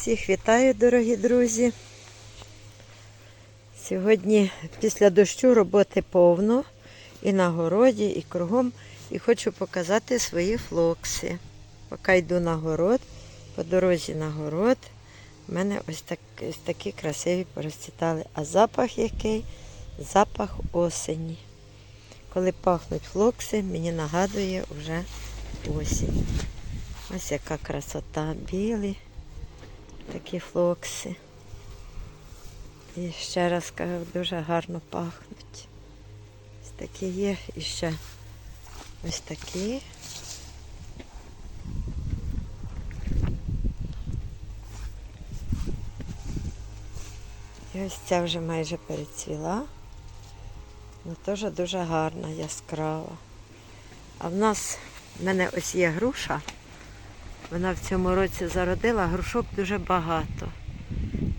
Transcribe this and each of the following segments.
Всіх вітаю, дорогі друзі. Сьогодні після дощу роботи повно і на городі, і кругом. І хочу показати свої флокси. Поки йду на город, по дорозі на город, в мене ось, так, ось такі красиві порозцвітали. А запах який? Запах осені. Коли пахнуть флокси, мені нагадує вже осінь. Ось яка красота, білі такі флокси. І ще раз кажу, дуже гарно пахнуть. Ось такі є і ще ось такі. І ось ця вже майже перецвіла. Ну теж дуже гарна, яскрава. А в нас, в мене ось є груша. Вона в цьому році зародила грушок дуже багато.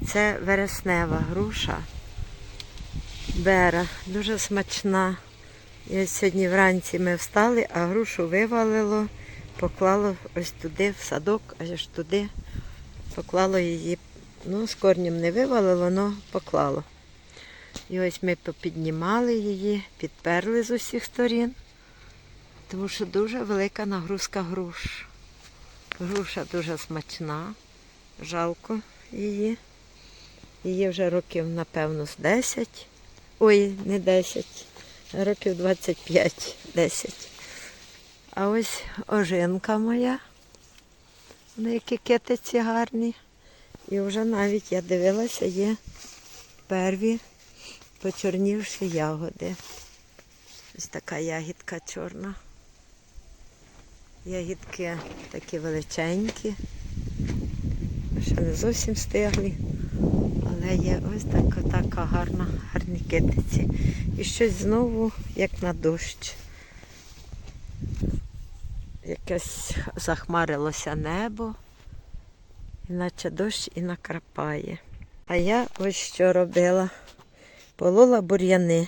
Це вереснева груша. Бера, дуже смачна. І ось сьогодні вранці ми встали, а грушу вивалило, поклало ось туди, в садок, аж туди, поклало її. Ну, з корнем не вивалило, але поклало. І ось ми попіднімали її, підперли з усіх сторін, тому що дуже велика нагрузка груш. Груша дуже смачна, жалко її. Її вже років, напевно, з 10. Ой, не 10, а років 25-10. А ось ожинка моя. Вони які китиці гарні. І вже навіть я дивилася, є перві почорнівші ягоди. Ось така ягідка чорна. Ягідки такі величенькі. Ще не зовсім стиглі. Але є ось така, така гарна, гарні китиці. І щось знову, як на дощ. Якесь захмарилося небо, іначе дощ і накрапає. А я ось що робила. Полола бур'яни.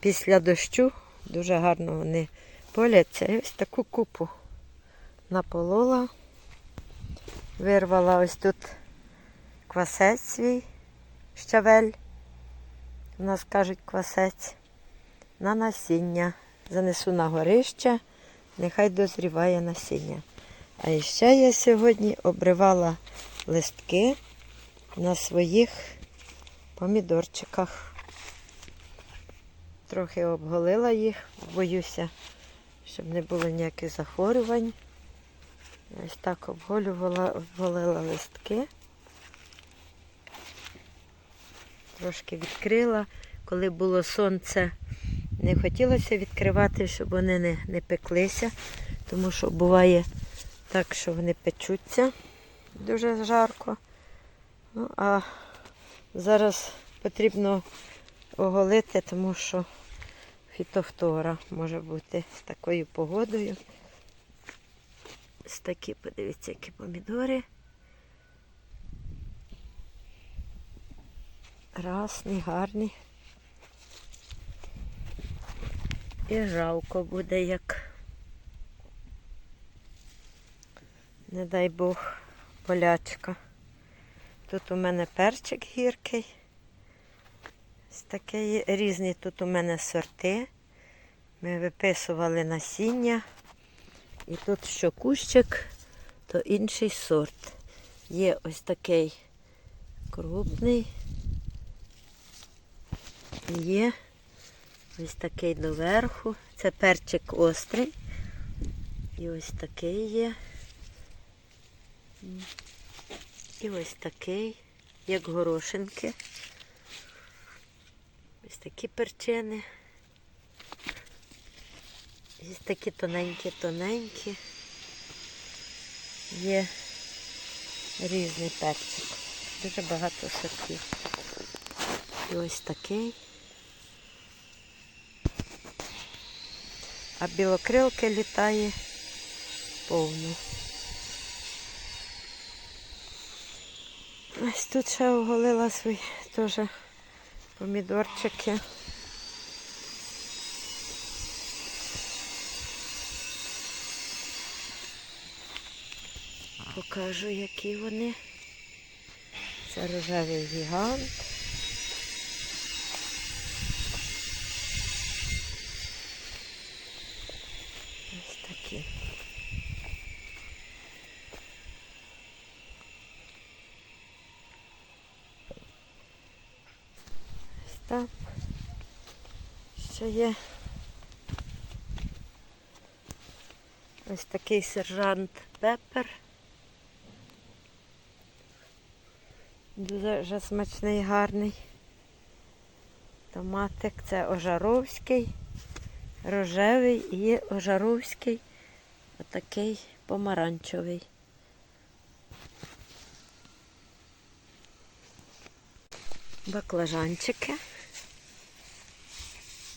Після дощу дуже гарно вони поляться. І ось таку купу наполола. Вирвала ось тут квасець свій щавель. У нас кажуть квасець. На насіння. Занесу на горище, нехай дозріває насіння. А ще я сьогодні обривала листки на своїх помідорчиках. Трохи обголила їх, боюся, щоб не було ніяких захворювань. Ось так обголювала, обголила листки. Трошки відкрила. Коли було сонце, не хотілося відкривати, щоб вони не, не пеклися, тому що буває так, що вони печуться дуже жарко. Ну, а зараз потрібно оголити, тому що фітофтора може бути з такою погодою. Ось такі, подивіться, які помідори. Красні, гарні. І жалко буде, як, не дай Бог, болячка. Тут у мене перчик гіркий. Ось такі різні тут у мене сорти. Ми виписували насіння. І тут що кущик, то інший сорт. Є ось такий крупний. Є ось такий доверху. Це перчик острий. І ось такий є. І ось такий, як горошинки. Ось такі перчини. Ось такі тоненькі-тоненькі. Є різний перчик. Дуже багато сортів. І ось такий. А білокрилки літає повно. Ось тут ще оголила свої теж помідорчики. Покажу, які вони. Це рожевий гігант. Ось такі. Так. Ще є ось такий сержант Пеппер. Дуже смачний, гарний. Томатик це ожаровський, рожевий і ожаровський, отакий помаранчевий. Баклажанчики.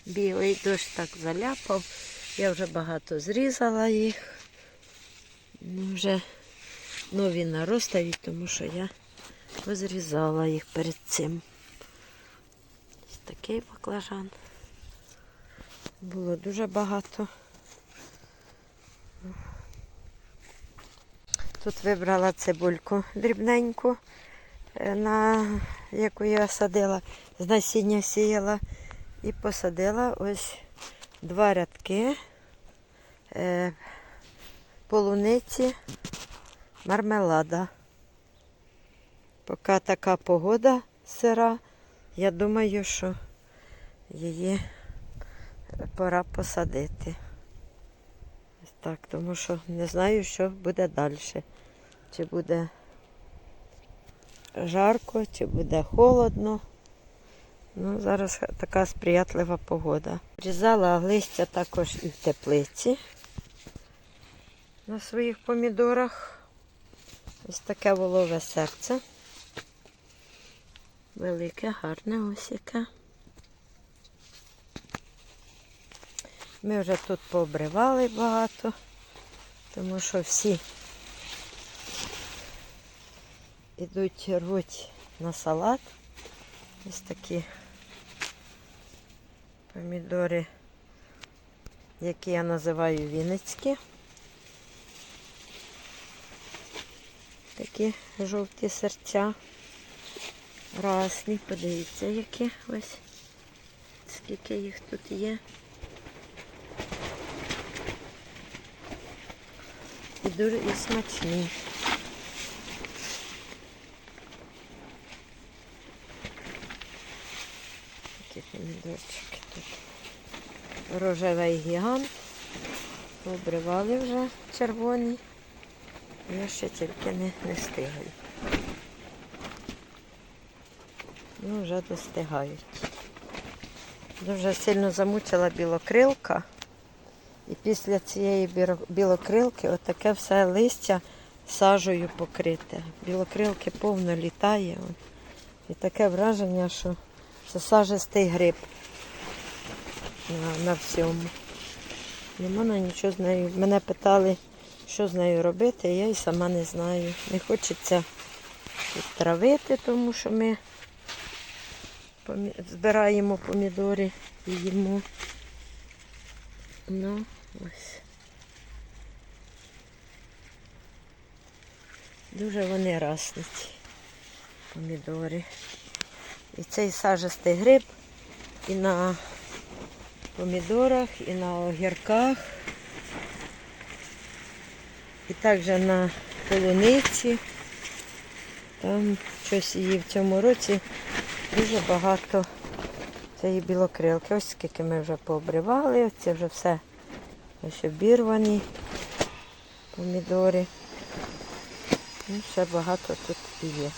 Білий дощ так заляпав. Я вже багато зрізала їх. Вже нові наростають, тому що я позрізала їх перед цим. Ось такий баклажан. Було дуже багато. Тут вибрала цибульку дрібненьку, е, на яку я садила, з насіння сіяла. І посадила ось два рядки е, полуниці мармелада. Поки така погода сира, я думаю, що її пора посадити. Ось так, тому що не знаю, що буде далі. Чи буде жарко, чи буде холодно. Ну, зараз така сприятлива погода. Різала листя також і в теплиці на своїх помідорах. Ось таке волове серце. Велике, гарне ось яке. Ми вже тут пообривали багато, тому що всі ідуть рвуть на салат. Ось такі помідори, які я називаю вінницькі. Такі жовті серця. Разні, подивіться, які ось. Скільки їх тут є. І дуже і смачні. Такі помідорчики. Рожевий гігант. Обривали вже червоні. Я ще тільки не, не встигаю. Ну, вже достигають. Дуже сильно замучила білокрилка. І після цієї білокрилки отаке все листя сажею покрите. Білокрилки повно літає. І таке враження, що це сажистий гриб на, на всьому. Не можна нічого з нею. Мене питали, що з нею робити, я і сама не знаю. Не хочеться травити, тому що ми збираємо помідори і їмо. Ну, ось. Дуже вони раснуть, помідори. І цей сажистий гриб і на помідорах, і на огірках, і також на полуниці. Там щось її в цьому році дуже багато цієї білокрилки. Ось скільки ми вже пообривали, ось це вже все ось обірвані помідори. Ну, ще багато тут і є.